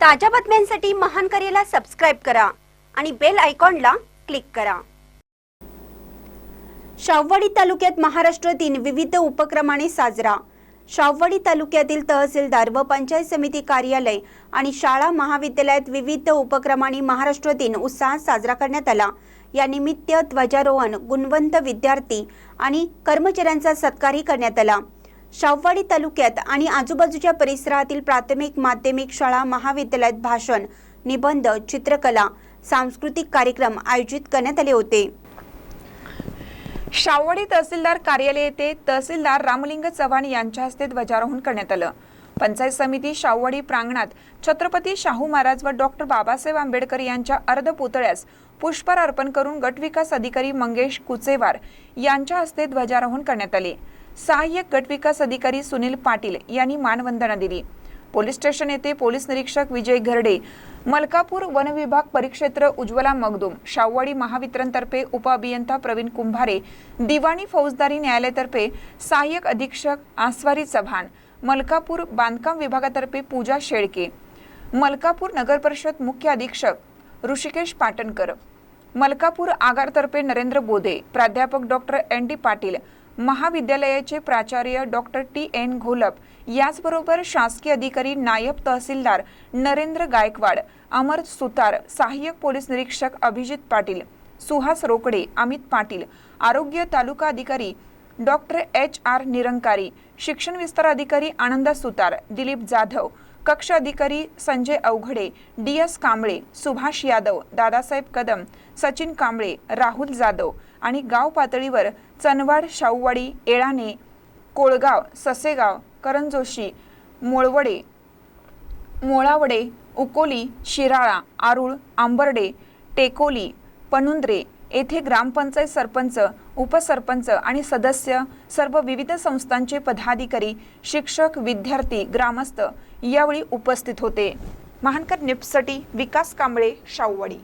ताज्या बातम्यांसाठी महान करेला सबस्क्राईब करा आणि बेल आयकॉनला क्लिक करा. शाववाडी तालुक्यात महाराष्ट्र दिन विविध उपक्रमाने साजरा. शाववाडी तालुक्यातील तहसीलदार व पंचायत समिती कार्यालय आणि शाळा महाविद्यालयात विविध उपक्रमाने महाराष्ट्र दिन उत्साहात साजरा करण्यात आला. या निमित्त ध्वजारोहण गुणवंत विद्यार्थी आणि कर्मचाऱ्यांचा सत्कारही करण्यात आला. शाववाडी तालुक्यात आणि आजूबाजूच्या परिसरातील प्राथमिक माध्यमिक शाळा महाविद्यालयात भाषण निबंध चित्रकला सांस्कृतिक कार्यक्रम आयोजित करण्यात आले होते. शाववाडी तहसीलदार कार्यालय येथे तहसीलदार रामलिंग चव्हाण यांच्या हस्ते ध्वजारोहण करण्यात आलं. पंचायत समिती शाववाडी प्रांगणात छत्रपती शाहू महाराज व डॉक्टर बाबासाहेब आंबेडकर यांच्या अर्ध पुतळ्यास पुष्पहार अर्पण करून गटविकास अधिकारी मंगेश कुचेवार यांच्या हस्ते ध्वजारोहण करण्यात आले. सहाय्यक गटविकास अधिकारी सुनील पाटील यांनी मानवंदना दिली. पोलीस स्टेशन येथे पोलीस निरीक्षक विजय घरडे मलकापूर वनविभाग परिक्षेत्र उज्ज्वला मगदूम शाववाडी महावितरणतर्फे उपअभियंता प्रवीण कुंभारे दिवाणी फौजदारी न्यायालयातर्फे सहाय्यक अधीक्षक आस्वारी चव्हाण मलकापूर बांधकाम विभागातर्फे पूजा शेळके मलकापूर नगर परिषद मुख्य अधीक्षक ऋषिकेश पाटणकर मलकापूर आगारतर्फे नरेंद्र बोधे प्राध्यापक डॉक्टर एन डी पाटील महाविद्यालयाचे प्राचार्य डॉक्टर टी एन घोलप याचबरोबर शासकीय अधिकारी नायब तहसीलदार नरेंद्र गायकवाड अमर सुतार सहाय्यक पोलीस निरीक्षक अभिजित पाटील सुहास रोकडे अमित पाटील आरोग्य तालुका अधिकारी डॉक्टर एच आर निरंकारी शिक्षण विस्तार अधिकारी आनंद सुतार दिलीप जाधव कक्ष अधिकारी संजय अवघडे डी एस कांबळे सुभाष यादव दादासाहेब कदम सचिन कांबळे राहुल जाधव आणि गाव पातळीवर चनवाड शाहूवाडी येळाणे कोळगाव ससेगाव करंजोशी मोळवडे मोळावडे उकोली शिराळा आरुळ आंबर्डे टेकोली पनुंद्रे येथे ग्रामपंचायत सरपंच उपसरपंच आणि सदस्य सर्व विविध संस्थांचे पदाधिकारी शिक्षक विद्यार्थी ग्रामस्थ यावेळी उपस्थित होते. महानकर निपसटी विकास कांबळे शाहूवाडी.